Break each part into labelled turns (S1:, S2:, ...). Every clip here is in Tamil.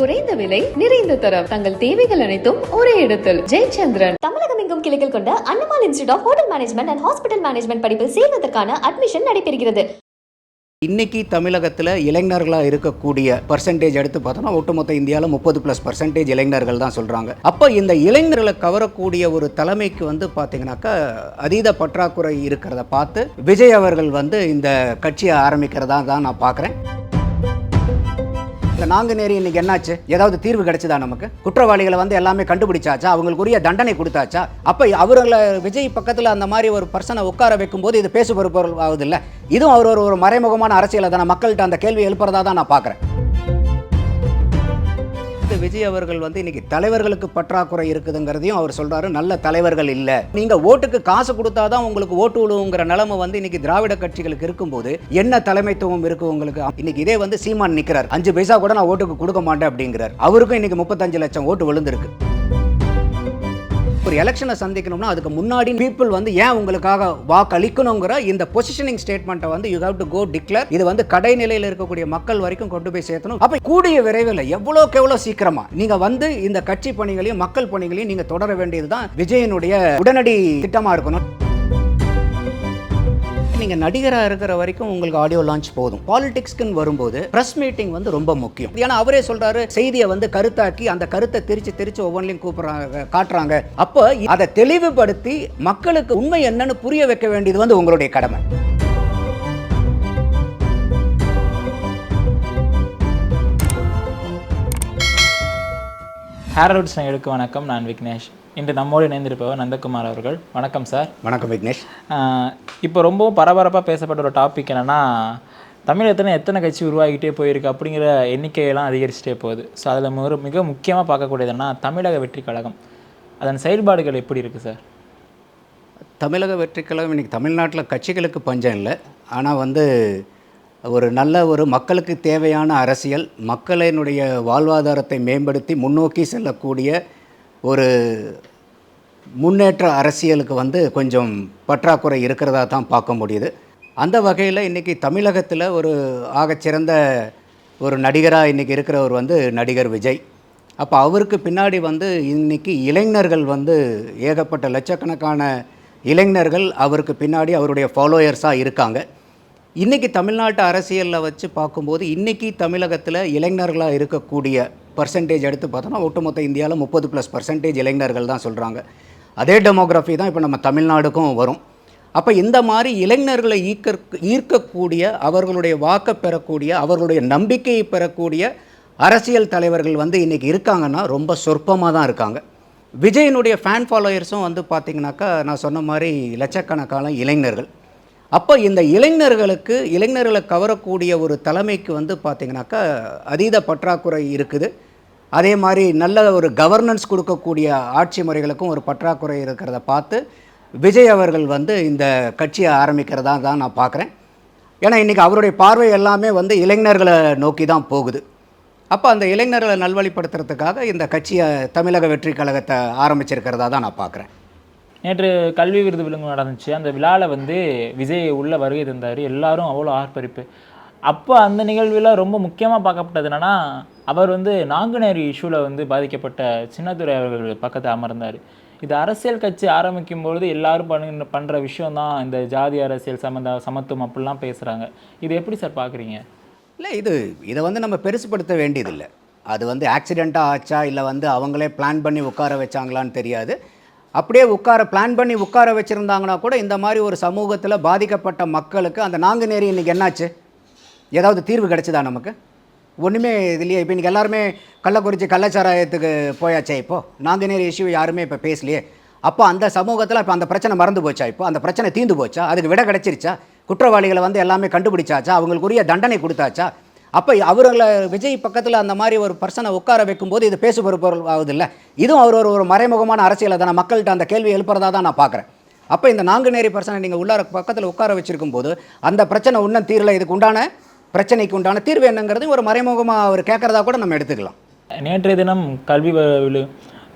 S1: குறைந்த விலை நிறைந்த தரம். தங்கள் தேவைகள் அனைத்தும் ஒரே இடத்தில். ஜெயச்சந்திரன்.
S2: தமிழகம் எங்கும் கிளைகள் கொண்ட Annamal institute of hotel management and hospital management படிப்பில் சேர்வதற்கான அட்மிஷன் நடைபெறுகிறது.
S3: இன்னைக்கு தமிழகத்தில் இளைஞர்களாக இருக்கக்கூடிய பர்சன்டேஜ் எடுத்து பார்த்தோம்னா ஒட்டுமொத்த இந்தியாவில் முப்பது ப்ளஸ் பர்சன்டேஜ் இளைஞர்கள் தான் சொல்கிறாங்க அப்போ இந்த இளைஞர்களை கவரக்கூடிய ஒரு தலைமைக்கு வந்து பார்த்தீங்கன்னாக்கா அதீத பற்றாக்குறை இருக்கிறத பார்த்து விஜய் அவர்கள் வந்து இந்த கட்சியை ஆரம்பிக்கிறதா தான் நான் பார்க்குறேன். இந்த நாங்குநேரி இன்னைக்கு என்னாச்சு? ஏதாவது தீர்வு கிடைச்சதா நமக்கு? குற்றவாளிகளை வந்து எல்லாமே கண்டுபிடிச்சாச்சா? அவங்களுக்குரிய தண்டனை கொடுத்தாச்சா? அப்போ அவர்களை விஜய் பக்கத்தில் அந்த மாதிரி ஒரு பர்சனை உட்கார வைக்கும்போது இது பேசு பொறுப்பொருள் ஆகுது இல்லை இதுவும் அவர் ஒரு ஒரு மறைமுகமான அரசியலை தானே மக்கள்கிட்ட அந்த கேள்வி எழுப்புறதா தான் நான் பார்க்குறேன் இந்த விஜய் அவர்கள் வந்து இன்னைக்கு தலைவர்களுக்கு பற்றாக்குறை இருக்குதுங்கிறதையும் அவர் சொல்றாரு. நல்ல தலைவர்கள் இல்லை. நீங்க ஓட்டுக்கு காசு கொடுத்தாதான் உங்களுக்கு ஓட்டு விழுவுங்கிற நிலைமை வந்து இன்னைக்கு திராவிட கட்சிகளுக்கு இருக்கும்போது என்ன தலைமைத்துவம் இருக்கு உங்களுக்கு? இன்னைக்கு இதே வந்து சீமான் நிற்கிறார் அஞ்சு பைசா கூட நான் ஓட்டுக்கு கொடுக்க மாட்டேன் அப்படிங்கிறார். அவருக்கும் இன்னைக்கு முப்பத்தஞ்சு லட்சம் ஓட்டு விழுந்திருக்கு. ஒரு எலெக்ஷனை சந்திக்கணும்னா அதுக்கு முன்னாடி பீப்புள் வந்து ஏன் உங்களுக்காக வாக்களிக்கணுங்கிற இந்த பொசிஷனிங் ஸ்டேட்மெண்ட்டை வந்து you have to go declare இது வந்து கடைநிலையில் இருக்கக்கூடிய மக்கள் வரைக்கும் கொண்டு போய் சேர்த்தணும். அப்போ கூடிய விரைவில் எவ்வளோக்கு எவ்வளோ சீக்கிரமா நீங்கள் வந்து இந்த கட்சி பணிகளையும் மக்கள் பணிகளையும் நீங்கள் தொடர வேண்டியது தான் விஜயனுடைய உடனடி திட்டமாக இருக்கணும். நீங்கள் நடிகரா இருக்கிற வரைக்கும் உங்களுக்கு ஆடியோ லான்ச் போதும். பாலிடிக்ஸ்க்குன்னு வரும்போது பிரஸ் மீட்டிங் வந்து ரொம்ப முக்கியம். ஏன்னா அவரே சொல்றாரு செய்தியை வந்து கருத்தாக்கி அந்த கருத்தை திரிச்சு திரிச்சு ஒவ்வொன்றையும் கூப்பிடுறாங்க காட்டுறாங்க. அப்போ அதை தெளிவுபடுத்தி மக்களுக்கு உண்மை என்னன்னு புரிய வைக்க வேண்டியது வந்து உங்களுடைய கடமை.
S4: ஹேரல்ட்ஸ் எடுக்க வணக்கம். நான் விக்னேஷ். இன்று நம்மோடு இணைந்திருப்பவர் நந்தகுமார் அவர்கள். வணக்கம் சார்.
S3: வணக்கம் விக்னேஷ்.
S4: இப்போ ரொம்பவும் பரபரப்பாக பேசப்பட்ட ஒரு டாபிக் என்னென்னா தமிழகத்தில் எத்தனை கட்சி உருவாகிட்டே போயிருக்கு அப்படிங்கிற எண்ணிக்கையெல்லாம் அதிகரிச்சுட்டே போகுது. ஸோ அதில் ஒரு மிக முக்கியமாக பார்க்கக்கூடியதுன்னா தமிழக வெற்றி கழகம். அதன் செயல்பாடுகள் எப்படி இருக்குது சார்?
S3: தமிழக வெற்றிக்கழகம் இன்னைக்கு தமிழ்நாட்டில் கட்சிகளுக்கு பஞ்சம் இல்லை. ஆனால் வந்து ஒரு நல்ல ஒரு மக்களுக்கு தேவையான அரசியல் மக்களினுடைய வாழ்வாதாரத்தை மேம்படுத்தி முன்னோக்கி செல்லக்கூடிய ஒரு முன்னேற்ற அரசியலுக்கு வந்து கொஞ்சம் பற்றாக்குறை இருக்கிறதா தான் பார்க்க முடியுது. அந்த வகையில் இன்றைக்கி தமிழகத்தில் ஒரு ஆகச்சிறந்த ஒரு நடிகராக இன்றைக்கி இருக்கிறவர் வந்து நடிகர் விஜய். அப்போ அவருக்கு பின்னாடி வந்து இன்னைக்கு இளைஞர்கள் வந்து ஏகப்பட்ட லட்சக்கணக்கான இளைஞர்கள் அவருக்கு பின்னாடி அவருடைய ஃபாலோயர்ஸாக இருக்காங்க. இன்றைக்கி தமிழ்நாட்டு அரசியலில் வச்சு பார்க்கும்போது இன்றைக்கி தமிழகத்தில் இளைஞர்களாக இருக்கக்கூடிய பர்சன்டேஜ் எடுத்து பார்த்தோன்னா ஒட்டுமொத்த இந்தியாவில் முப்பது ப்ளஸ் பர்சன்டேஜ் இளைஞர்கள் தான் சொல்கிறாங்க அதே டெமோகிராஃபி தான் இப்போ நம்ம தமிழ்நாடுக்கும் வரும். அப்போ இந்த மாதிரி இளைஞர்களை ஈர்க்க ஈர்க்கக்கூடிய அவர்களுடைய வாக்கை பெறக்கூடிய அவர்களுடைய நம்பிக்கையை பெறக்கூடிய அரசியல் தலைவர்கள் வந்து இன்றைக்கி இருக்காங்கன்னா ரொம்ப சொற்பமாக தான் இருக்காங்க. விஜயனுடைய ஃபேன் ஃபாலோயர்ஸும் வந்து பார்த்திங்கனாக்கா நான் சொன்ன மாதிரி லட்சக்கணக்கான இளைஞர்கள். அப்போ இந்த இளைஞர்களுக்கு இளைஞர்களை கவரக்கூடிய ஒரு தலைமைக்கு வந்து பார்த்திங்கனாக்கா அதீத பற்றாக்குறை இருக்குது. அதே மாதிரி நல்ல ஒரு கவர்னன்ஸ் கொடுக்கக்கூடிய ஆட்சி முறைகளுக்கும் ஒரு பற்றாக்குறை இருக்கிறத பார்த்து விஜய் அவர்கள் வந்து இந்த கட்சியை ஆரம்பிக்கிறதா தான் நான் பார்க்குறேன். ஏன்னா இன்றைக்கி அவருடைய பார்வை எல்லாமே வந்து இளைஞர்களை நோக்கி தான் போகுது. அப்போ அந்த இளைஞர்களை நல்வழிப்படுத்துறதுக்காக இந்த கட்சியை தமிழக வெற்றி கழகத்தை ஆரம்பிச்சிருக்கிறதா தான் நான் பார்க்குறேன்.
S4: நேற்று கல்வி விருது விழுங்கு நடந்துச்சு. அந்த விழாவில் வந்து விஜய் உள்ளே வருகை தந்தார். எல்லாரும் அவ்வளோ ஆர்ப்பரிப்பு. அப்போ அந்த நிகழ்வில் ரொம்ப முக்கியமாக பார்க்கப்பட்டது என்னென்னா அவர் வந்து நாங்குநேரி இஷ்யூவில் வந்து பாதிக்கப்பட்ட சின்னதுரை அவர்கள் பக்கத்தில் அமர்ந்தார். இது அரசியல் கட்சி ஆரம்பிக்கும் பொழுது எல்லாரும் பண்ண பண்ணுற விஷயம் தான் இந்த ஜாதி அரசியல் சம்மந்த சமத்துவம் அப்படிலாம் பேசுகிறாங்க இது எப்படி சார் பார்க்குறீங்க
S3: இல்லை இது இதை வந்து நம்ம பெருசுப்படுத்த வேண்டியதில்லை. அது வந்து ஆக்சிடெண்ட்டாக ஆச்சா இல்லை வந்து அவங்களே பிளான் பண்ணி உட்கார வச்சாங்களான்னு தெரியாது. அப்படியே உட்கார பிளான் பண்ணி உட்கார வச்சுருந்தாங்கன்னா கூட இந்த மாதிரி ஒரு சமூகத்தில் பாதிக்கப்பட்ட மக்களுக்கு அந்த நாங்குநேரி இன்றைக்கி என்னாச்சு? ஏதாவது தீர்வு கிடைச்சதா நமக்கு? ஒன்றுமே இதுலையே. இப்போ இன்றைக்கி எல்லாருமே கள்ளக்குறிச்சி கள்ளச்சாராயத்துக்கு போயாச்சே இப்போது நாங்குநேரி இஷ்யூ யாருமே இப்போ பேசலையே. அப்போ அந்த சமூகத்தில் இப்போ அந்த பிரச்சனை மறந்து போச்சா இப்போ? அந்த பிரச்சனை தீந்து போச்சா? அதுக்கு விட கிடைச்சிருச்சா? குற்றவாளிகளை வந்து எல்லாமே கண்டுபிடிச்சாச்சா? அவங்களுக்குரிய தண்டனை கொடுத்தாச்சா? அப்போ அவர்களை விஜய் பக்கத்தில் அந்த மாதிரி ஒரு பர்சனை உட்கார வைக்கும்போது இது பேசு பொறுப்பொருள் ஆகுது இல்லை இதுவும் அவர் ஒரு ஒரு மறைமுகமான அரசியலை தானே. மக்கள்கிட்ட அந்த கேள்வி எழுப்புறதா தான் நான் பார்க்குறேன். அப்போ இந்த நாங்குநேரி பர்சனை நீங்கள் உள்ளார பக்கத்தில் உட்கார வச்சிருக்கும் போது அந்த பிரச்சனை இன்னும் தீரலை. இதுக்கு உண்டான பிரச்சனைக்கு உண்டான தீர்வு என்னங்கிறது ஒரு மறைமுகமாக அவர் கேட்குறதா கூட நம்ம எடுத்துக்கலாம்.
S4: நேற்றைய தினம் கல்வி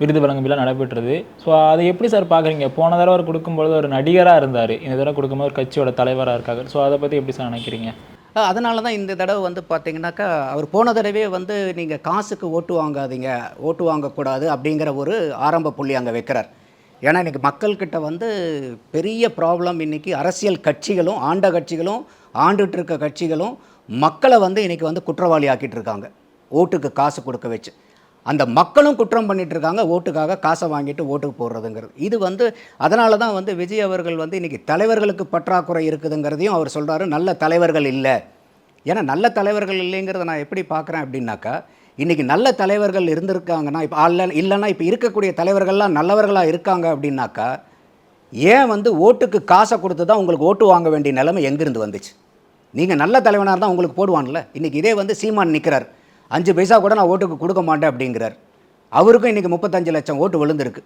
S4: விருது வழங்கும் விழா நடைபெற்றது. ஸோ அதை எப்படி சார் பார்க்குறீங்க? போன தடவை அவர் கொடுக்கும்பொழுது ஒரு நடிகராக இருந்தார். இந்த தடவை கொடுக்கும்போது ஒரு கட்சியோட தலைவராக இருக்காங்க ஸோ அதை பற்றி எப்படி சார் நினைக்கிறீங்க?
S3: அதனால தான் இந்த தடவை வந்து பார்த்தீங்கன்னாக்கா அவர் போன தடவை வந்து நீங்கள் காசுக்கு ஓட்டு வாங்காதீங்க ஓட்டு வாங்கக்கூடாது அப்படிங்கிற ஒரு ஆரம்ப புள்ளி அங்கே வைக்கிறார். ஏன்னா இன்றைக்கி மக்கள்கிட்ட வந்து பெரிய ப்ராப்ளம் இன்றைக்கி அரசியல் கட்சிகளும் ஆண்ட கட்சிகளும் ஆண்டுட்டு இருக்க கட்சிகளும் மக்களை வந்து இன்றைக்கி வந்து குற்றவாளி ஆக்கிட்டு இருக்காங்க. ஓட்டுக்கு காசு கொடுக்க வச்சு. அந்த மக்களும் குற்றம் பண்ணிட்டு இருக்காங்க. ஓட்டுக்காக காசை வாங்கிட்டு ஓட்டுக்கு போடுறதுங்கிறது. இது வந்து அதனால தான் வந்து விஜய் அவர்கள் வந்து இன்றைக்கி தலைவர்களுக்கு பற்றாக்குறை இருக்குதுங்கிறதையும் அவர் சொல்கிறாரு நல்ல தலைவர்கள் இல்லை. ஏன்னா நல்ல தலைவர்கள் இல்லைங்கிறத நான் எப்படி பார்க்குறேன் அப்படின்னாக்கா இன்றைக்கி நல்ல தலைவர்கள் இருந்திருக்காங்கன்னா இப்போ அல்ல இல்லைன்னா இப்போ இருக்கக்கூடிய தலைவர்கள்லாம் நல்லவர்களாக இருக்காங்க அப்படின்னாக்கா ஏன் வந்து ஓட்டுக்கு காசை கொடுத்து தான் உங்களுக்கு ஓட்டு வாங்க வேண்டிய நிலைமை எங்கேருந்து வந்துச்சு? நீங்கள் நல்ல தலைவனாக இருந்தால் உங்களுக்கு போடுவான்ல. இன்றைக்கி இதே வந்து சீமான் நிற்கிறார் அஞ்சு பைசா கூட நான் ஓட்டுக்கு கொடுக்க மாட்டேன் அப்படிங்கிறார். அவருக்கும் இன்றைக்கி முப்பத்தஞ்சு லட்சம் ஓட்டு விழுந்திருக்கு.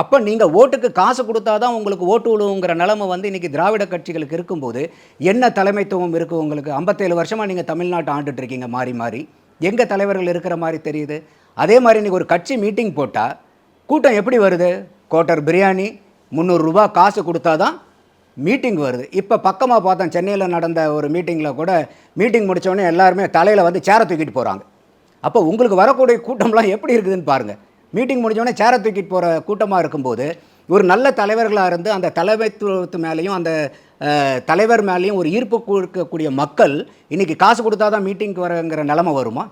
S3: அப்போ நீங்கள் ஓட்டுக்கு காசு கொடுத்தா தான் உங்களுக்கு ஓட்டு விழுவுங்கிற நிலமை வந்து இன்றைக்கி திராவிட கட்சிகளுக்கு இருக்கும்போது என்ன தலைமைத்துவம் இருக்குது உங்களுக்கு? ஐம்பத்தேழு வருஷமாக நீங்கள் தமிழ்நாட்டை ஆண்டுட்டு இருக்கீங்க மாறி மாறி. எங்கே தலைவர்கள் இருக்கிற மாதிரி தெரியுது. அதே மாதிரி இன்றைக்கி ஒரு கட்சி மீட்டிங் போட்டால் கூட்டம் எப்படி வருது? கோட்டர் பிரியாணி முந்நூறுரூபா காசு கொடுத்தா தான் மீட்டிங் வருது. இப்போ பக்கமாக பார்த்தோம் சென்னையில் நடந்த ஒரு மீட்டிங்கில் கூட மீட்டிங் முடித்தோடனே எல்லாருமே தலையில் வந்து சேரை தூக்கிட்டு போகிறாங்க அப்போ உங்களுக்கு வரக்கூடிய கூட்டம்லாம் எப்படி இருக்குதுன்னு பாருங்கள் மீட்டிங் முடிஞ்சோடனே சேரை தூக்கிட்டு போகிற கூட்டமாக இருக்கும்போது ஒரு நல்ல தலைவர்களாக இருந்து அந்த தலைமைத்துவத்து மேலேயும் அந்த தலைவர் மேலேயும் ஒரு ஈர்ப்பு கொடுக்கக்கூடிய மக்கள் இன்றைக்கி காசு கொடுத்தா தான் மீட்டிங்க்கு வரங்கிற நிலமை வருமா?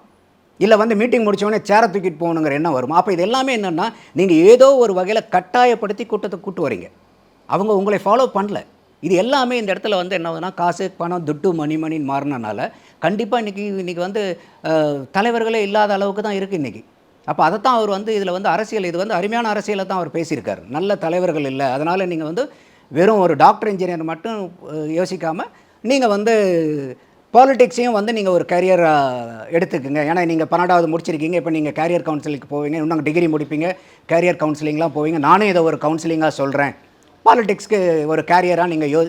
S3: இல்லை வந்து மீட்டிங் முடித்தோடனே சேரை தூக்கிட்டு போகணுங்கிற எண்ணம் வருமா? அப்போ இது எல்லாமே என்னென்னா நீங்கள் ஏதோ ஒரு வகையில் கட்டாயப்படுத்தி கூட்டத்தை கூட்டு வரீங்க. அவங்க உங்களை ஃபாலோ பண்ணல. இது எல்லாமே இந்த இடத்துல வந்து என்ன ஆகுதுன்னா காசு பணம் துட்டு மணி மணின்னு மாறினனால கண்டிப்பாக இன்றைக்கி இன்றைக்கி வந்து தலைவர்களே இல்லாத அளவுக்கு தான் இருக்குது இன்றைக்கி அப்போ அதைத்தான் அவர் வந்து இதில் வந்து அரசியல் இது வந்து அருமையான அரசியலை தான் அவர் பேசியிருக்கார். நல்ல தலைவர்கள் இல்லை. அதனால் நீங்கள் வந்து வெறும் ஒரு டாக்டர் இன்ஜினியர் மட்டும் யோசிக்காமல் நீங்கள் வந்து பாலிடிக்ஸையும் வந்து நீங்கள் ஒரு கேரியராக எடுத்துக்கோங்க. ஏன்னா நீங்கள் பன்னெண்டாவது முடிச்சிருக்கீங்க. இப்போ நீங்கள் கேரியர் கவுன்சிலிங்க்கு போவீங்க. இன்னும் டிகிரி முடிப்பீங்க. கேரியர் கவுன்சிலிங்லாம் போவீங்க. நானும் இதை ஒரு கவுன்சிலிங்காக சொல்கிறேன் பாலிடிக்ஸ்க்கு ஒரு கேரியராக நீங்கள் யோ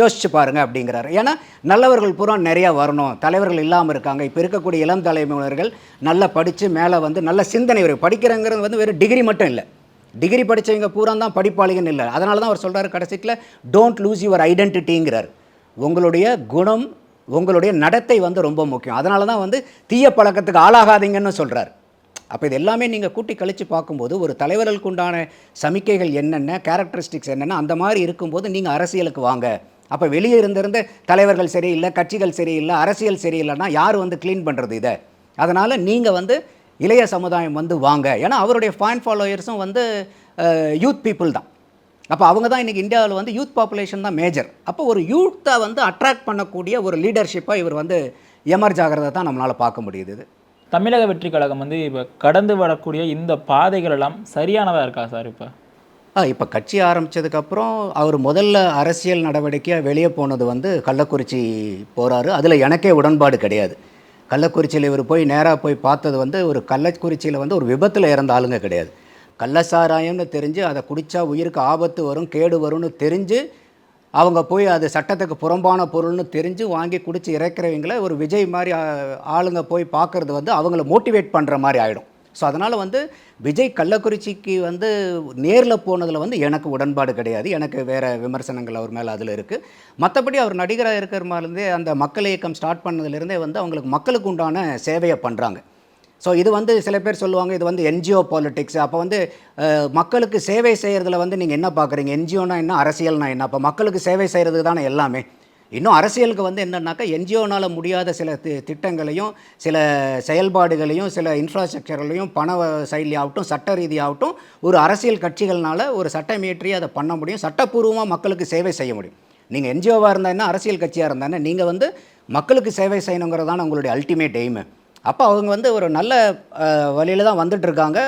S3: யோசிச்சு பாருங்க அப்படிங்கிறாரு. ஏன்னா நல்லவர்கள் பூரா நிறையா வரணும். தலைவர்கள் இல்லாமல் இருக்காங்க. இப்போ இருக்கக்கூடிய இளம் தலைமுறைகள் நல்லா படித்து மேலே வந்து நல்ல சிந்தனை வரும் படிக்கிறங்கிறது வந்து வெறும் டிகிரி மட்டும் இல்லை. டிகிரி படித்தவங்க பூரா தான் படிப்பாளிகன்னு இல்லை. அதனால தான் அவர் சொல்கிறாரு கடைசிக்கில் டோன்ட் லூஸ் யுவர் ஐடென்டிட்டிங்கிறார் உங்களுடைய குணம் உங்களுடைய நடத்தை வந்து ரொம்ப முக்கியம். அதனால தான் வந்து தீய பழக்கத்துக்கு ஆளாகாதீங்கன்னு சொல்கிறார் அப்போ இது எல்லாமே நீங்கள் கூட்டி கழித்து பார்க்கும்போது ஒரு தலைவர்களுக்கு உண்டான சமிக்கைகள் என்னென்ன கேரக்டரிஸ்டிக்ஸ் என்னென்ன அந்த மாதிரி இருக்கும்போது நீங்கள் அரசியலுக்கு வாங்க. அப்போ வெளியே இருந்திருந்த தலைவர்கள் சரியில்லை கட்சிகள் சரியில்லை அரசியல் சரியில்லைன்னா யார் வந்து க்ளீன் பண்ணுறது இதை? அதனால் நீங்கள் வந்து இளைய சமுதாயம் வந்து வாங்க. ஏன்னா அவருடைய ஃபேன் ஃபாலோயர்ஸும் வந்து யூத் பீப்புள் தான். அப்போ அவங்க தான் இன்றைக்கி இந்தியாவில் வந்து யூத் பாப்புலேஷன் தான் மேஜர் அப்போ ஒரு யூத்தை வந்து அட்ராக்ட் பண்ணக்கூடிய ஒரு லீடர்ஷிப்பாக இவர் வந்து எமர்ஜ் ஆகிறத தான் நம்மளால் பார்க்க முடியுது இது.
S4: தமிழக வெற்றி கழகம் வந்து இப்போ கடந்து வரக்கூடிய இந்த பாதைகள் எல்லாம் சரியானதாக இருக்கா சார் இப்போ?
S3: ஆ இப்போ கட்சி ஆரம்பித்ததுக்கப்புறம் அவர் முதல்ல அரசியல் நடவடிக்கையாக வெளியே போனது வந்து கள்ளக்குறிச்சி போகிறாரு அதில் எனக்கே உடன்பாடு கிடையாது. கள்ளக்குறிச்சியில் இவர் போய் நேராக போய் பார்த்தது வந்து ஒரு கள்ளக்குறிச்சியில் வந்து ஒரு விபத்தில் இறந்த ஆளுங்க கிடையாது. கள்ளசாராயம்னு தெரிஞ்சு அதை குடித்தா உயிருக்கு ஆபத்து வரும் கேடு வரும்னு தெரிஞ்சு அவங்க போய் அது சட்டத்துக்கு புறம்பான பொருள்னு தெரிஞ்சு வாங்கி குடித்து இறக்குறவங்கள ஒரு விஜய் மாதிரி ஆளுங்க போய் பார்க்குறது வந்து அவங்கள மோட்டிவேட் பண்ணுற மாதிரி ஆகிடும் ஸோ அதனால் வந்து விஜய் கள்ளக்குறிச்சிக்கு வந்து நேரில் போனதில் வந்து எனக்கு உடன்பாடு கிடையாது. எனக்கு வேறு விமர்சனங்கள் அவர் மேலே அதில் இருக்குது மற்றபடி அவர் நடிகராக இருக்கிற மாதிரிலேருந்தே அந்த மக்கள் இயக்கம் ஸ்டார்ட் பண்ணதுலேருந்தே வந்து அவங்களுக்கு மக்களுக்கு உண்டான சேவையை பண்ணுறாங்க ஸோ இது வந்து சில பேர் சொல்லுவாங்க இது வந்து என்ஜிஓ பாலிட்டிக்ஸ் அப்போ வந்து மக்களுக்கு சேவை செய்கிறதுல வந்து நீங்கள் என்ன பார்க்குறீங்க என்ஜிஓனா என்ன? அரசியல்னா என்ன? அப்போ மக்களுக்கு சேவை செய்கிறது தானே எல்லாமே. இன்னும் அரசியலுக்கு வந்து என்னன்னாக்கா என்ஜிஓனால் முடியாத சில தி- திட்டங்களையும் சில செயல்பாடுகளையும் சில இன்ஃப்ராஸ்ட்ரக்சர்களையும் பண செயலியாகட்டும் சட்ட ரீதியாகட்டும் ஒரு அரசியல் கட்சிகள்னால் ஒரு சட்டமியற்றி அதை பண்ண முடியும். சட்டப்பூர்வமாக மக்களுக்கு சேவை செய்ய முடியும். நீங்கள் என்ஜிஓவாக இருந்தால் என்ன? அரசியல் கட்சியாக இருந்தானே நீங்கள் வந்து மக்களுக்கு சேவை செய்யணுங்கிறதான உங்களுடைய அல்டிமேட் எய்மு அப்போ அவங்க வந்து ஒரு நல்ல வழியில் தான் வந்துட்டு இருக்காங்க.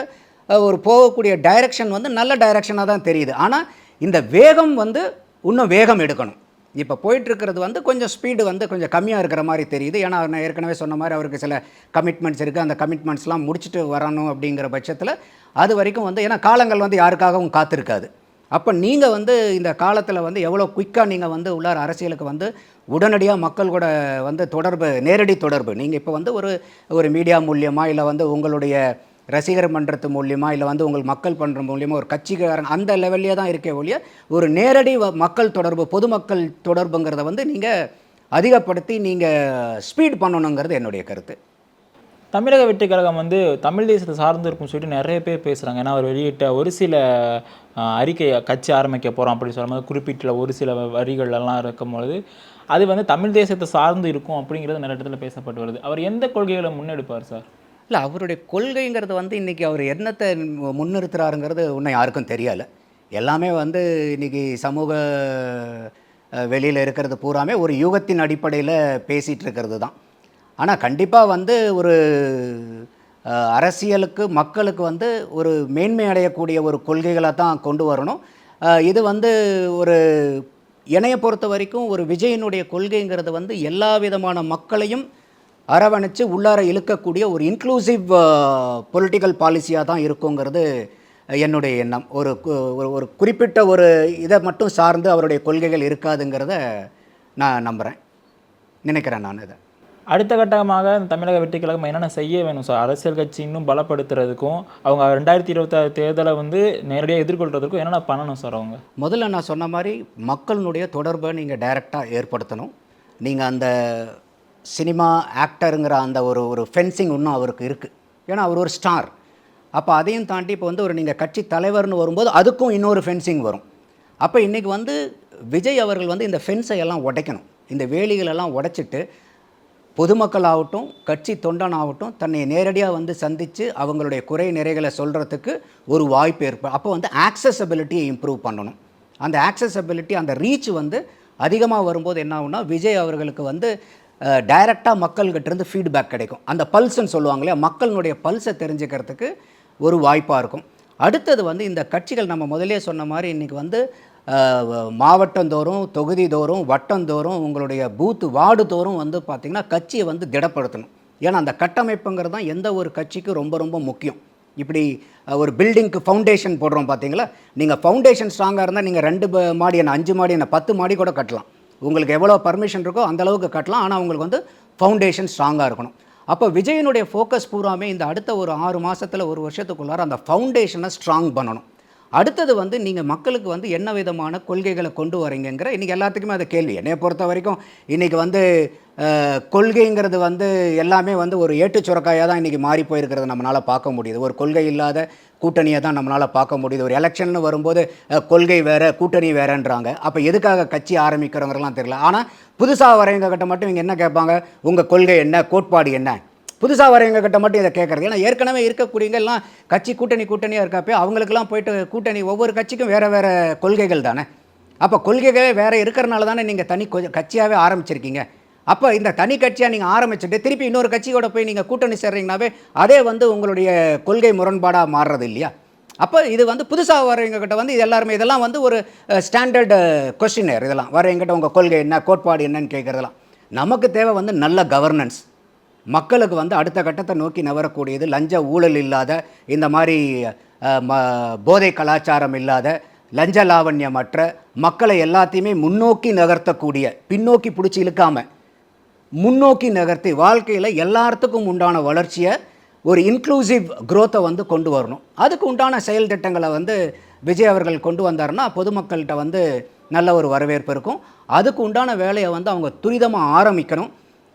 S3: ஒரு போகக்கூடிய டைரக்ஷன் வந்து நல்ல டைரக்ஷனாக தான் தெரியுது. ஆனால் இந்த வேகம் வந்து இன்னும் வேகம் எடுக்கணும். இப்போ போயிட்டுருக்கிறது வந்து கொஞ்சம் ஸ்பீடு வந்து கொஞ்சம் கம்மியாக இருக்கிற மாதிரி தெரியுது. ஏன்னா நான் ஏற்கனவே சொன்ன மாதிரி அவருக்கு சில கமிட்மெண்ட்ஸ் இருக்குது அந்த கமிட்மெண்ட்ஸ்லாம் முடிச்சுட்டு வரணும் அப்படிங்கிற பட்சத்தில் அது வரைக்கும் வந்து ஏன்னா காலங்கள் வந்து யாருக்காகவும் காத்திருக்காது. அப்போ நீங்கள் வந்து இந்த காலத்தில் வந்து எவ்வளோ குயிக்காக நீங்கள் வந்து உள்ளார அரசியலுக்கு வந்து உடனடியாக மக்கள் கூட வந்து தொடர்பு நேரடி தொடர்பு. நீங்கள் இப்போ வந்து ஒரு ஒரு மீடியா மூலியமாக இல்லை வந்து உங்களுடைய ரசிகர் மன்றத்து மூலியமாக இல்லை வந்து உங்கள் மக்கள் பண்ணுற மூலியமாக ஒரு கட்சிக்காரன் அந்த லெவல்லே தான் இருக்கே ஒழிய ஒரு நேரடி வ- மக்கள் தொடர்பு பொதுமக்கள் தொடர்புங்கிறத வந்து நீங்கள் அதிகப்படுத்தி நீங்கள் ஸ்பீட் பண்ணணுங்கிறது என்னுடைய கருத்து.
S4: தமிழக வெற்றி கழகம் வந்து தமிழ் தேசத்தை சார்ந்து இருக்கும்னு சொல்லிட்டு நிறைய பேர் பேசுகிறாங்க ஏன்னா அவர் வெளியிட்ட ஒரு சில அறிக்கையை அறிக்கை கட்சி ஆரம்பிக்க போகிறோம் அப்படின்னு சொல்லும்போது குறிப்பிட்ட ஒரு சில வரிகள் எல்லாம் இருக்கும்பொழுது அது வந்து தமிழ் தேசத்தை சார்ந்து இருக்கும் அப்படிங்கிறது நிறைய இடத்துல பேசப்பட்டு வருது. அவர் எந்த கொள்கைகளை முன்னெடுப்பார் சார்?
S3: இல்லை அவருடைய கொள்கைங்கிறது வந்து இன்றைக்கி அவர் என்னத்தை முன்னிறுத்துறாருங்கிறது இன்னும் யாருக்கும் தெரியலை எல்லாமே வந்து இன்றைக்கி சமூக வெளியில் இருக்கிறது பூராமே ஒரு யூகத்தின் அடிப்படையில் பேசிகிட்டு இருக்கிறது தான். ஆனால் கண்டிப்பாக வந்து ஒரு அரசியலுக்கு மக்களுக்கு வந்து ஒரு மேன்மை அடையக்கூடிய ஒரு கொள்கைகளை தான் கொண்டு வரணும். இது வந்து ஒரு என்னையை பொறுத்த வரைக்கும் ஒரு விஜயனுடைய கொள்கைங்கிறது வந்து எல்லா விதமான மக்களையும் அரவணைச்சு உள்ளார இழுக்கக்கூடிய ஒரு இன்க்ளூசிவ் பொலிட்டிக்கல் பாலிசியாக தான் இருக்குங்கிறது என்னுடைய எண்ணம். ஒரு கு- ஒரு ஒரு குறிப்பிட்ட ஒரு இதை மட்டும் சார்ந்து அவருடைய கொள்கைகள் இருக்காதுங்கிறத நான் நம்புகிறேன் நினைக்கிறேன் நான் இதை.
S4: அடுத்த கட்டமாக இந்த தமிழக வெற்றி கழகம் என்னென்ன செய்ய வேணும் சார்? அரசியல் கட்சி இன்னும் பலப்படுத்துறதுக்கும் அவங்க ரெண்டாயிரத்தி இருபத்தாறு தேர்தலை வந்து நேரடியாக எதிர்கொள்றதுக்கும் என்னென்ன பண்ணணும் சார் அவங்க?
S3: முதல்ல நான் சொன்ன மாதிரி மக்களினுடைய தொடர்பை நீங்கள் டைரெக்டாக ஏற்படுத்தணும். நீங்கள் அந்த சினிமா ஆக்டருங்கிற அந்த ஒரு ஒரு ஃபென்சிங் இன்னும் அவருக்கு இருக்குது ஏன்னா அவர் ஒரு ஸ்டார் அப்போ அதையும் தாண்டி இப்போ வந்து ஒரு நீங்கள் கட்சி தலைவர்னு வரும்போது அதுக்கும் இன்னொரு ஃபென்சிங் வரும். அப்போ இன்றைக்கி வந்து விஜய் அவர்கள் வந்து இந்த ஃபென்ஸை எல்லாம் உடைக்கணும். இந்த வேலிகளெல்லாம் உடைச்சிட்டு பொதுமக்கள் ஆகட்டும் கட்சி தொண்டன் ஆகட்டும் தன்னை நேரடியாக வந்து சந்தித்து அவங்களுடைய குறை நிறைகளை சொல்கிறதுக்கு ஒரு வாய்ப்பு ஏற்ப அப்போ வந்து ஆக்சசபிலிட்டியை இம்ப்ரூவ் பண்ணணும். அந்த ஆக்சசபிலிட்டி அந்த ரீச் வந்து அதிகமாக வரும்போது என்ன விஜய் அவர்களுக்கு வந்து டைரெக்டாக மக்கள்கிட்டேருந்து ஃபீட்பேக் கிடைக்கும். அந்த பல்ஸ்ன்னு சொல்லுவாங்களே மக்களினுடைய பல்ஸை தெரிஞ்சுக்கிறதுக்கு ஒரு வாய்ப்பாக இருக்கும். அடுத்தது வந்து இந்த கட்சிகள் நம்ம முதலே சொன்ன மாதிரி இன்றைக்கி வந்து மாவட்டந்தோறும் தொகுதி தோறும் வட்டந்தோறும் உங்களுடைய பூத்து வார்டு தோறும் வந்து பார்த்திங்கன்னா கட்சியை வந்து திடப்படுத்தணும். ஏன்னா அந்த கட்டமைப்புங்கிறது தான் எந்த ஒரு கட்சிக்கும் ரொம்ப ரொம்ப முக்கியம். இப்படி ஒரு பில்டிங்க்கு ஃபவுண்டேஷன் போடுறோம் பார்த்தீங்களா? நீங்கள் ஃபவுண்டேஷன் ஸ்ட்ராங்காக இருந்தால் நீங்கள் ரெண்டு ப- மாடி என்ன அஞ்சு மாடி என்ன பத்து மாடி கூட கட்டலாம். உங்களுக்கு எவ்வளோ பர்மிஷன் இருக்கோ அந்த அளவுக்கு கட்டலாம். ஆனால் உங்களுக்கு வந்து ஃபவுண்டேஷன் ஸ்ட்ராங்காக இருக்கணும். அப்போ விஜயனுடைய ஃபோக்கஸ் பூராமே இந்த அடுத்த ஒரு ஆறு மாதத்தில் ஒரு வருஷத்துக்குள்ளார அந்த ஃபவுண்டேஷனை ஸ்ட்ராங் பண்ணணும். அடுத்தது வந்து நீங்கள் மக்களுக்கு வந்து என்ன விதமான கொள்கைகளை கொண்டு வரீங்கங்கிற இன்றைக்கி எல்லாத்துக்குமே அது கேள்வி. என்னைய பொறுத்த வரைக்கும் இன்றைக்கி வந்து கொள்கைங்கிறது வந்து எல்லாமே வந்து ஒரு ஏட்டு சுரக்காயாக தான் இன்றைக்கி மாறி போயிருக்கிறத நம்மளால் பார்க்க முடியுது. ஒரு கொள்கை இல்லாத கூட்டணியை தான் நம்மளால் பார்க்க முடியுது. ஒரு எலெக்ஷன் வரும்போது கொள்கை வேறு கூட்டணி வேறன்றாங்க. அப்போ எதுக்காக கட்சி ஆரம்பிக்கிறவங்கலாம் தெரியல. ஆனால் புதுசாக வரவங்க கிட்ட மட்டும் இவங்க என்ன கேட்பாங்க? உங்கள் கொள்கை என்ன? கோட்பாடு என்ன? புதுசாக வரவங்க கிட்ட மட்டும் இதை கேட்குறது. ஏன்னா ஏற்கனவே இருக்கக்கூடியவங்க எல்லாம் கட்சி கூட்டணி கூட்டணியாக இருக்கப்போ அவங்களுக்கெல்லாம் போயிட்டு கூட்டணி ஒவ்வொரு கட்சிக்கும் வேறு வேறு கொள்கைகள் தானே. அப்போ கொள்கைகளே வேறு இருக்கிறனால தானே நீங்கள் தனி கொ- கட்சியாகவே ஆரம்பிச்சிருக்கீங்க. அப்போ இந்த தனி கட்சியாக நீங்கள் ஆரம்பிச்சுட்டு திருப்பி இன்னொரு கட்சியோட போய் நீங்கள் கூட்டணி சேர்றீங்கனாவே அதே வந்து உங்களுடைய கொள்கை முரண்பாடாக மாறுறது இல்லையா? அப்போ இது வந்து புதுசாக வரவங்கக்கிட்ட வந்து இது எல்லாருமே இதெல்லாம் வந்து ஒரு ஸ்டாண்டர்டு கொஸ்டினர் இதெல்லாம். வரவங்கிட்ட உங்கள் கொள்கை என்ன கோட்பாடு என்னன்னு கேட்குறதெல்லாம். நமக்கு தேவை வந்து நல்ல கவர்னன்ஸ் மக்களுக்கு வந்து அடுத்த கட்டத்தை நோக்கி நகரக்கூடியது லஞ்ச ஊழல் இல்லாத இந்த மாதிரி ம போதை கலாச்சாரம் இல்லாத லஞ்ச லாவண்யமற்ற மக்களை எல்லாத்தையுமே முன்னோக்கி நகர்த்தக்கூடிய பின்னோக்கி பிடிச்சி இழுக்காமல் முன்னோக்கி நகர்த்தி வாழ்க்கையில் எல்லாத்துக்கும் உண்டான வளர்ச்சியை ஒரு இன்க்ளூசிவ் க்ரோத்தை வந்து கொண்டு வரணும். அதுக்கு உண்டான செயல் திட்டங்களை வந்து விஜய் அவர்கள் கொண்டு வந்தாருன்னா பொதுமக்கள்கிட்ட வந்து நல்ல ஒரு வரவேற்பு இருக்கும். அதுக்கு உண்டான வேலையை வந்து அவங்க துரிதமாக ஆரம்பிக்கணும்.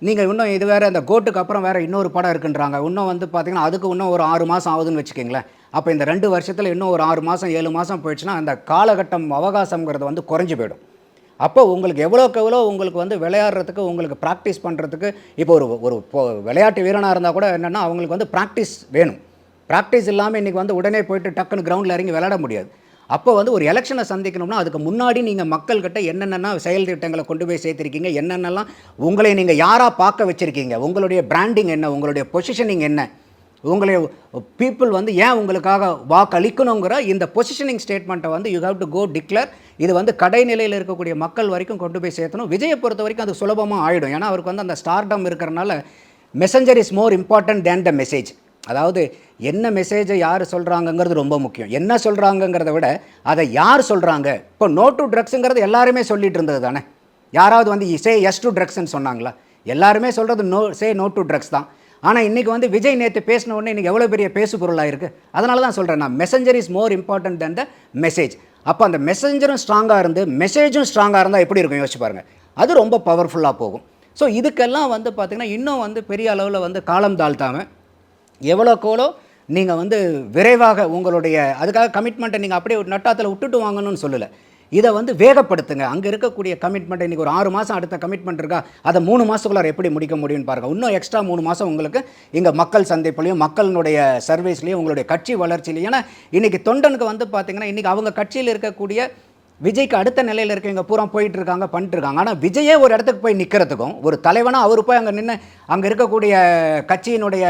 S3: நீங்கள் இன்னும் இது வேறு அந்த கோட்டுக்கு அப்புறம் வேறு இன்னொரு படம் இருக்குன்றாங்க. இன்னும் வந்து பார்த்தீங்கன்னா அதுக்கு இன்னும் ஒரு ஆறு மாதம் ஆகுதுன்னு வச்சுக்கோங்களேன். அப்போ இந்த ரெண்டு வருஷத்தில் இன்னும் ஒரு ஆறு மாதம் ஏழு மாதம் போயிடுச்சுன்னா அந்த காலகட்டம் அவகாசங்கிறது வந்து குறைஞ்சு போயிடும். அப்போ உங்களுக்கு எவ்வளோக்கு எவ்வளோ உங்களுக்கு வந்து விளையாடுறதுக்கு உங்களுக்கு ப்ராக்டிஸ் பண்ணுறதுக்கு இப்போ ஒரு ஒரு இப்போ விளையாட்டு வீரனாக இருந்தால் கூட என்னென்னா அவங்களுக்கு வந்து ப்ராக்டிஸ் வேணும். ப்ராக்டிஸ் இல்லாமல் இன்றைக்கி வந்து உடனே போயிட்டு டக்குன்னு கிரவுண்டில் இறங்கி விளையாட முடியாது. அப்போ வந்து ஒரு எலெக்ஷனை சந்திக்கணும்னா அதுக்கு முன்னாடி நீங்கள் மக்கள்கிட்ட என்னென்ன செயல் திட்டங்களை கொண்டு போய் சேர்த்துருக்கீங்க என்னென்னலாம் உங்களை நீங்கள் யாராக பார்க்க வச்சுருக்கீங்க உங்களுடைய பிராண்டிங் என்ன உங்களுடைய பொசிஷனிங் என்ன உங்களை பீப்புள் வந்து ஏன் உங்களுக்காக வாக்களிக்கணுங்கிற இந்த பொசிஷனிங் ஸ்டேட்மெண்ட்டை வந்து you have to go declare இது வந்து கடைநிலையில் இருக்கக்கூடிய மக்கள் வரைக்கும் கொண்டு போய் சேர்த்தணும். விஜயை பொறுத்த வரைக்கும் அது சுலபமாக ஆகிடும் ஏன்னா அவருக்கு வந்து அந்த ஸ்டார்டம் இருக்கிறனால messenger is more important than the message அதாவது என்ன மெசேஜை யார் சொல்கிறாங்கங்கிறது ரொம்ப முக்கியம். என்ன சொல்கிறாங்கங்கிறத விட அதை யார் சொல்கிறாங்க இப்போ நோ டு ட்ரக்ஸுங்கிறது எல்லாருமே சொல்லிட்டு இருந்தது தானே? யாராவது வந்து சே எஸ் டு ட்ரக்ஸ்ன்னு சொன்னாங்களா? எல்லாருமே சொல்கிறது no say no to drugs தான். ஆனால் இன்றைக்கி வந்து விஜய் நேற்று பேசின உடனே இன்றைக்கி எவ்வளோ பெரிய பேசு பொருளாக இருக்குது அதனால தான் சொல்கிறேன் நான். Messenger is more important then the message அப்போ அந்த மெசஞ்சரும் ஸ்ட்ராங்காக இருந்து மெசேஜும் ஸ்ட்ராங்காக இருந்தால் எப்படி இருக்கும்? யோசிச்சு பாருங்கள் அது ரொம்ப பவர்ஃபுல்லாக போகும். ஸோ இதுக்கெல்லாம் வந்து பார்த்திங்கன்னா இன்னும் வந்து பெரிய அளவில் வந்து காலம் தாழ்த்தாமல் எவ்வளோக்கோளோ நீங்கள் வந்து விரைவாக உங்களுடைய அதுக்காக கமிட்மெண்ட்டை நீங்கள் அப்படியே ஒரு நட்டாத்தில் விட்டுட்டு வாங்கணும்னு சொல்லலை. இதை வந்து வேகப்படுத்துங்க. அங்கே இருக்கக்கூடிய கமிட்மெண்ட்டை இன்றைக்கி ஒரு ஆறு மாதம் அடுத்த கமிட்மெண்ட் இருக்கா? அதை மூணு மாதத்துக்குள்ளார எப்படி முடிக்க முடியும்னு பாருங்கள் இன்னும் எக்ஸ்ட்ரா மூணு மாதம் உங்களுக்கு இங்கே மக்கள் சந்திப்புலையும் மக்களினுடைய சர்வீஸ்லையும் உங்களுடைய கட்சி வளர்ச்சியிலையும். ஏன்னா இன்றைக்கி தொண்டனுக்கு வந்து பார்த்திங்கன்னா இன்றைக்கி அவங்க கட்சியில் இருக்கக்கூடிய விஜய்க்கு அடுத்த நிலையில் இருக்கவங்க பூரா போயிட்டு இருக்காங்க பண்ணிட்டு இருக்காங்க ஆனால் விஜயே ஒரு இடத்துக்கு போய் நிற்கிறதுக்கும் ஒரு தலைவனாக அவர் போய் அங்கே நின்று அங்கே இருக்கக்கூடிய கட்சியினுடைய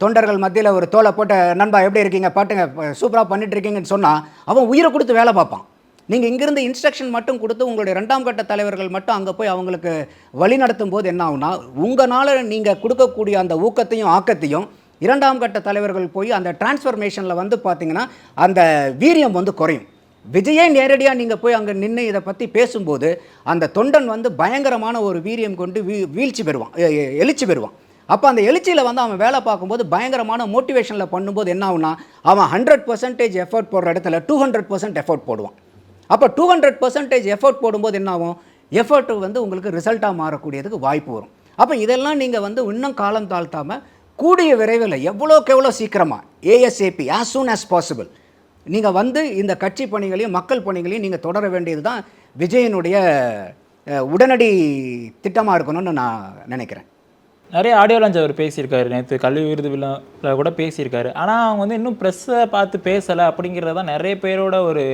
S3: தொண்டர்கள் மத்தியில் ஒரு தோலை போட்ட நண்பா எப்படி இருக்கீங்க? பாட்டுங்க சூப்பராக பண்ணிட்டு இருக்கீங்கன்னு சொன்னால் அவன் உயிரை கொடுத்து வேலை பார்ப்பான். நீங்கள் இங்கிருந்து இன்ஸ்ட்ரக்ஷன் மட்டும் கொடுத்து உங்களுடைய ரெண்டாம் கட்ட தலைவர்கள் மட்டும் அங்கே போய் அவங்களுக்கு வழி நடத்தும் போது என்ன ஆகுனா உங்களால் நீங்கள் கொடுக்கக்கூடிய அந்த ஊக்கத்தையும் ஆக்கத்தையும் இரண்டாம் கட்ட தலைவர்கள் போய் அந்த டிரான்ஸ்ஃபர்மேஷனில் வந்து பார்த்தீங்கன்னா அந்த வீரியம் வந்து குறையும். விஜயே நேரடியாக நீங்கள் போய் அங்கே நின்று இதை பற்றி பேசும்போது அந்த தொண்டன் வந்து பயங்கரமான ஒரு வீரியம் கொண்டு வீ வீழ்ச்சி பெறுவான் எ- எழுச்சி பெறுவான். அப்போ அந்த எழுச்சியில் வந்து அவன் வேலை பார்க்கும்போது பயங்கரமான மோட்டிவேஷனில் பண்ணும்போது என்ன ஆகுனா அவன் ஹண்ட்ரட் பர்சன்டேஜ் எஃபர்ட் போடுற இடத்துல டூ ஹண்ட்ரட் பர்சன்ட் எஃபர்ட் போடுவான். அப்போ டூ ஹண்ட்ரட் பர்சன்டேஜ் எஃபர்ட் போடும்போது என்ன ஆகும்? எஃபர்ட் வந்து உங்களுக்கு ரிசல்ட்டாக மாறக்கூடியதுக்கு வாய்ப்பு வரும். அப்போ இதெல்லாம் நீங்கள் வந்து இன்னும் காலம் தாழ்த்தாமல் கூடிய விரைவில் எவ்வளோக்கு எவ்வளோ சீக்கிரமாக ASAP as soon as possible நீங்கள் வந்து இந்த கட்சி பணிகளையும் மக்கள் பணிகளையும் நீங்கள் தொடர வேண்டியது தான் விஜயனுடைய உடனடி திட்டமாக இருக்கணும்னு நான் நினைக்கிறேன்.
S4: நிறைய ஆடியோ லான்ச் அவர் பேசியிருக்காரு. நேற்று கல்வி விருது விழாவில் கூட பேசியிருக்காரு. ஆனால் அவங்க வந்து இன்னும் ப்ரெஸ்ஸை பார்த்து பேசலை அப்படிங்கிறது தான் நிறைய பேரோட ஒரு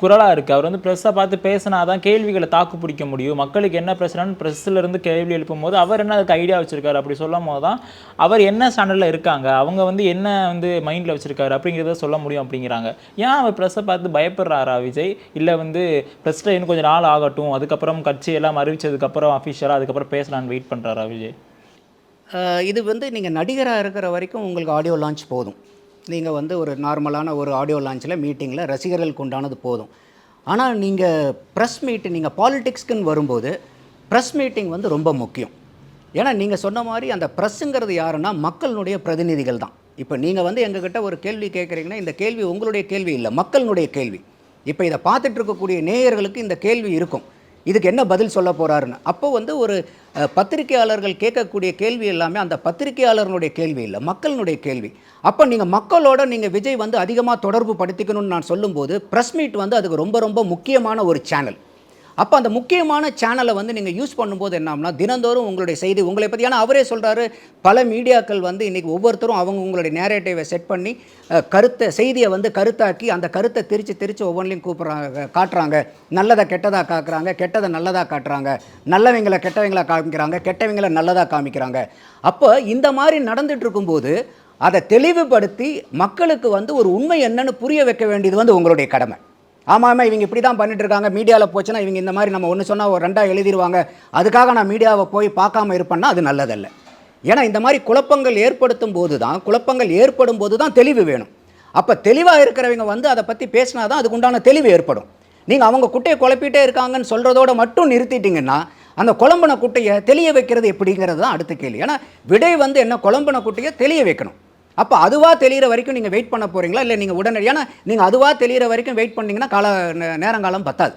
S4: குரலாக இருக்குது அவர் வந்து ப்ரெஸ்ஸை பார்த்து பேசினா தான் கேள்விகளை தாக்கு பிடிக்க முடியும். மக்களுக்கு என்ன பிரச்சனைன்னு ப்ரெஸ்ஸில் இருந்து கேள்வி எழுப்பும் போது அவர் என்ன அதுக்கு ஐடியா வச்சுருக்காரு அப்படி சொல்லும் போது தான் அவர் என்ன ஸ்டாண்டர்டில் இருக்காங்க? அவங்க வந்து என்ன வந்து மைண்டில் வச்சுருக்காரு அப்படிங்கிறத சொல்ல முடியும் அப்படிங்கிறாங்க. ஏன் அவர் ப்ரெஸ்ஸை பார்த்து பயப்படுறாரா விஜய்? இல்லை வந்து ப்ரெஸ்ஸில் இன்னும் கொஞ்சம் நாள் ஆகட்டும் அதுக்கப்புறம் கட்சி எல்லாம் அறிவிச்சதுக்கப்புறம் அஃபிஷியலாக அதுக்கப்புறம் பேசலான்னு வெயிட் பண்ணுறாரா விஜய்?
S3: இது வந்து நீங்கள் நடிகராக இருக்கிற வரைக்கும் உங்களுக்கு ஆடியோ லான்ச் போதும். நீங்கள் வந்து ஒரு நார்மலான ஒரு ஆடியோ லான்ச்சில் மீட்டிங்கில் ரசிகர்களுக்கு உண்டானது போதும். ஆனால் நீங்கள் ப்ரெஸ் மீட் நீங்கள் பாலிடிக்ஸ்க்குன்னு வரும்போது ப்ரெஸ் மீட்டிங் வந்து ரொம்ப முக்கியம். ஏன்னா நீங்கள் சொன்ன மாதிரி அந்த ப்ரெஸ்ஸுங்கிறது யாருன்னா மக்களினுடைய பிரதிநிதிகள் தான். இப்போ நீங்கள் வந்து எங்ககிட்ட ஒரு கேள்வி கேட்குறீங்கன்னா இந்த கேள்வி உங்களுடைய கேள்வி இல்லை மக்களினுடைய கேள்வி. இப்போ இதை பார்த்துட்டு இருக்கக்கூடிய நேயர்களுக்கு இந்த கேள்வி இருக்கும். இதுக்கு என்ன பதில் சொல்ல போகிறாருன்னு அப்போ வந்து ஒரு பத்திரிகையாளர்கள் கேட்கக்கூடிய கேள்வி எல்லாமே அந்த பத்திரிகையாளர்களுடைய கேள்வி இல்லை மக்களினுடைய கேள்வி. அப்போ நீங்கள் மக்களோட நீங்கள் விஜய் வந்து அதிகமாக தொடர்பு படுத்திக்கணும்னு நான் சொல்லும்போது ப்ரெஸ் மீட் வந்து அதுக்கு ரொம்ப ரொம்ப முக்கியமான ஒரு சேனல். அப்போ அந்த முக்கியமான சேனலை வந்து நீங்கள் யூஸ் பண்ணும்போது என்னம்னா தினந்தோறும் உங்களுடைய செய்தி உங்களை பற்றி ஏன்னா அவரே சொல்கிறாரு பல மீடியாக்கள் வந்து இன்றைக்கி ஒவ்வொருத்தரும் அவங்க உங்களுடைய நேரேட்டிவை செட் பண்ணி கருத்தை செய்தியை வந்து கருத்தாக்கி அந்த கருத்தை திரித்து திரிச்சு ஒவ்வொன்றையும் கூப்பிட்றாங்க காட்டுறாங்க. நல்லதை கெட்டதாக காக்குறாங்க கெட்டதை நல்லதாக காட்டுறாங்க. நல்லவங்களை கெட்டவங்களா காமிக்கிறாங்க கெட்டவங்களை நல்லதாக காமிக்கிறாங்க. அப்போ இந்த மாதிரி நடந்துட்டு இருக்கும்போது அதை தெளிவுபடுத்தி மக்களுக்கு வந்து ஒரு உண்மை என்னன்னு புரிய வைக்க வேண்டியது வந்து உங்களுடைய கடமை. ஆமாம் ஆமாம் இவங்க இப்படி தான் பண்ணிட்டு இருக்காங்க மீடியாவில் போச்சுன்னா இவங்க இந்த மாதிரி நம்ம ஒன்று சொன்னால் ஒரு ரெண்டாக எழுதிடுவாங்க அதுக்காக நான் மீடியாவை போய் பார்க்காம இருப்பேன்னா அது நல்லதல்ல. ஏன்னா இந்த மாதிரி குழப்பங்கள் ஏற்படுத்தும் போது தான் குழப்பங்கள் ஏற்படும் போது தான் தெளிவு வேணும். அப்போ தெளிவாக இருக்கிறவங்க வந்து அதை பற்றி பேசினா தான் அதுக்குண்டான தெளிவு ஏற்படும். நீங்கள் அவங்க குட்டையை குழப்பிட்டே இருக்காங்கன்னு சொல்கிறதோட மட்டும் நிறுத்திட்டிங்கன்னா அந்த குழம்புன குட்டையை தெளிய வைக்கிறது எப்படிங்கிறது தான் அடுத்த கேள்வி. ஏன்னா விடை வந்து என்ன குழம்புன குட்டையை தெளிய வைக்கணும். அப்போ அதுவாக தெளிகிற வரைக்கும் நீங்கள் வெயிட் பண்ண போகிறீங்களா இல்லை நீங்கள் உடனடி ஏன்னா நீங்கள் அதுவாக தெளிகிற வரைக்கும் வெயிட் பண்ணிங்கன்னா கால நேரம் நேரங்காலம் பத்தாது.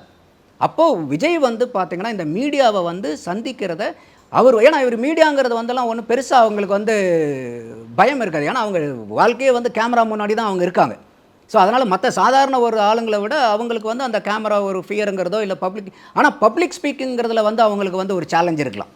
S3: அப்போது விஜய் வந்து பார்த்திங்கன்னா இந்த மீடியாவை வந்து சந்திக்கிறத அவர் ஏன்னா இவர் மீடியாங்கிறது வந்தெல்லாம் ஒன்றும் பெருசாக அவங்களுக்கு வந்து பயம் இருக்காது. ஏன்னா அவங்க வாழ்க்கையே வந்து கேமரா முன்னாடி தான் அவங்க இருக்காங்க. ஸோ அதனால் மற்ற சாதாரண ஒரு ஆளுங்களை விட அவங்களுக்கு வந்து அந்த கேமரா ஒரு ஃபியருங்கிறதோ இல்லை பப்ளிக் ஆனால் பப்ளிக் ஸ்பீக்கிங்கிறதுல வந்து அவங்களுக்கு வந்து ஒரு சேலஞ்ச் இருக்கலாம்.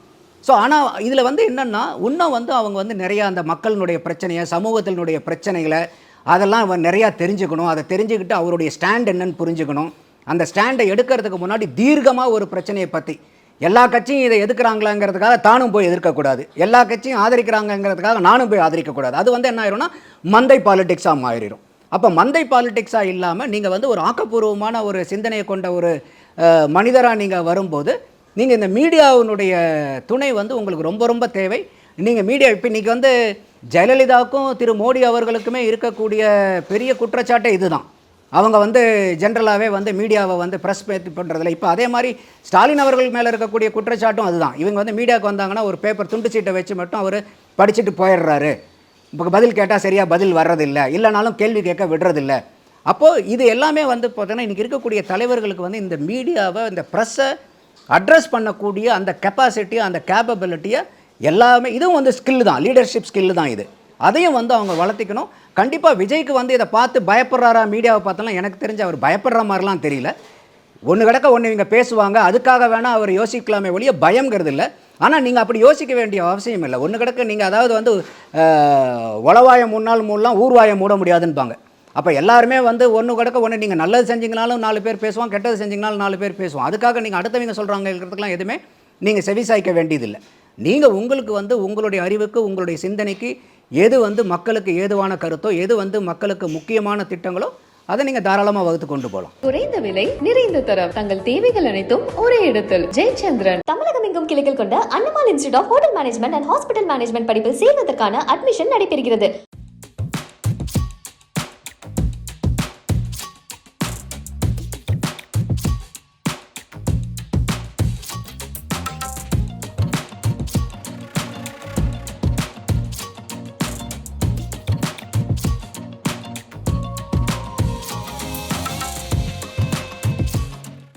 S3: ஸோ ஆனால் இதில் வந்து என்னென்னா இன்னும் வந்து அவங்க வந்து நிறையா அந்த மக்களினுடைய பிரச்சனையை சமூகத்தினுடைய பிரச்சனைகளை அதெல்லாம் அவன் நிறையா தெரிஞ்சுக்கணும். அதை தெரிஞ்சுக்கிட்டு அவருடைய ஸ்டாண்ட் என்னன்னு புரிஞ்சுக்கணும். அந்த ஸ்டாண்டை எடுக்கிறதுக்கு முன்னாடி தீர்க்கமாக ஒரு பிரச்சனையை பற்றி எல்லா கட்சியும் இதை எதுக்குறாங்களாங்கிறதுக்காக தானும் போய் எதிர்க்கக்கூடாது. எல்லா கட்சியும் ஆதரிக்கிறாங்கங்கிறதுக்காக நானும் போய் ஆதரிக்கக்கூடாது. அது வந்து என்ன ஆயிரும்னா மந்தை பாலிடிக்ஸாக மாறிடும் அப்போ மந்தை பாலிடிக்ஸாக இல்லாமல் நீங்கள் வந்து ஒரு ஆக்கப்பூர்வமான ஒரு சிந்தனையை கொண்ட ஒரு மனிதராக நீங்கள் வரும்போது நீங்கள் இந்த மீடியாவினுடைய துணை வந்து உங்களுக்கு ரொம்ப ரொம்ப தேவை. நீங்கள் மீடியா இப்போ இன்றைக்கி வந்து ஜெயலலிதாவுக்கும் திரு மோடி அவர்களுக்குமே இருக்கக்கூடிய பெரிய குற்றச்சாட்டே இதுதான். அவங்க வந்து ஜென்ரலாகவே வந்து மீடியாவை வந்து ப்ரெஸ் பேத்தி பண்ணுறதில்ல இப்போ அதே மாதிரி ஸ்டாலின் அவர்கள் மேலே இருக்கக்கூடிய குற்றச்சாட்டும் அதுதான். இவங்க வந்து மீடியாவுக்கு வந்தாங்கன்னா ஒரு பேப்பர் துண்டு சீட்டை வச்சு மட்டும் அவர் படிச்சுட்டு போயிடுறாரு. இப்போ பதில் கேட்டால் சரியாக பதில் வர்றதில்லை. இல்லைனாலும் கேள்வி கேட்க விடுறதில்ல. அப்போது இது எல்லாமே வந்து பார்த்தோன்னா இன்றைக்கி இருக்கக்கூடிய தலைவர்களுக்கு வந்து இந்த மீடியாவை இந்த ப்ரெஸ்ஸை அட்ரஸ் பண்ணக்கூடிய அந்த கெப்பாசிட்டியை அந்த கேப்பபிலிட்டியை எல்லாமே இதுவும் வந்து ஸ்கில் தான் லீடர்ஷிப் ஸ்கில் தான் இது. அதையும் வந்து அவங்க வளர்த்திக்கணும். கண்டிப்பாக விஜய்க்கு வந்து இதை பார்த்து பயப்படுறாரா மீடியாவை பார்த்தலாம் எனக்கு தெரிஞ்சு அவர் பயப்படுற மாதிரிலாம் தெரியல. ஒன்று கிடக்க ஒன்று இவங்க பேசுவாங்க அதுக்காக வேணால் அவர் யோசிக்கலாமே ஒழிய பயங்கிறது இல்லை. ஆனால் நீங்கள் அப்படி யோசிக்க வேண்டிய அவசியம் இல்லை. ஒன்று கிடக்க நீங்கள் அதாவது வந்து உளவாயம் முன்னால் மூடலாம் ஊர்வாயம் மூட முடியாதுன்பாங்க. அப்போ எல்லாருமே வந்து ஒன்று கிடக்க ஒன்று நீங்கள் நல்லது செஞ்சீங்கனாலும் நாலு பேர் பேசுவான் கெட்டது செஞ்சீங்கனாலும் நாலு பேர் பேசுவோம். அதுக்காக நீங்கள் அடுத்தவங்க சொல்கிறாங்க இருக்கிறதுக்கெலாம் எதுவுமே நீங்கள் செவிசாய்க்க வேண்டியதில்லை. நீங்கள் உங்களுக்கு வந்து உங்களுடைய அறிவுக்கு உங்களுடைய சிந்தனைக்கு எது வந்து மக்களுக்கு ஏதுவான கருத்தோ எது வந்து மக்களுக்கு முக்கியமான திட்டங்களோ அதை நீங்கள் தாராளமாக வகுத்து கொண்டு போகலாம்.
S1: குறைந்த விலை நிறைந்த தரம் தங்கள் தேவைகள் அனைத்தும் ஒரே இடத்தில். ஜெயச்சந்திரன்.
S2: தமிழகம் எங்கும் கிளைகள் கொண்ட Annamal institute of hotel management and hospital management படிப்பில் சேர்வதற்கான அட்மிஷன் நடைபெறுகிறது.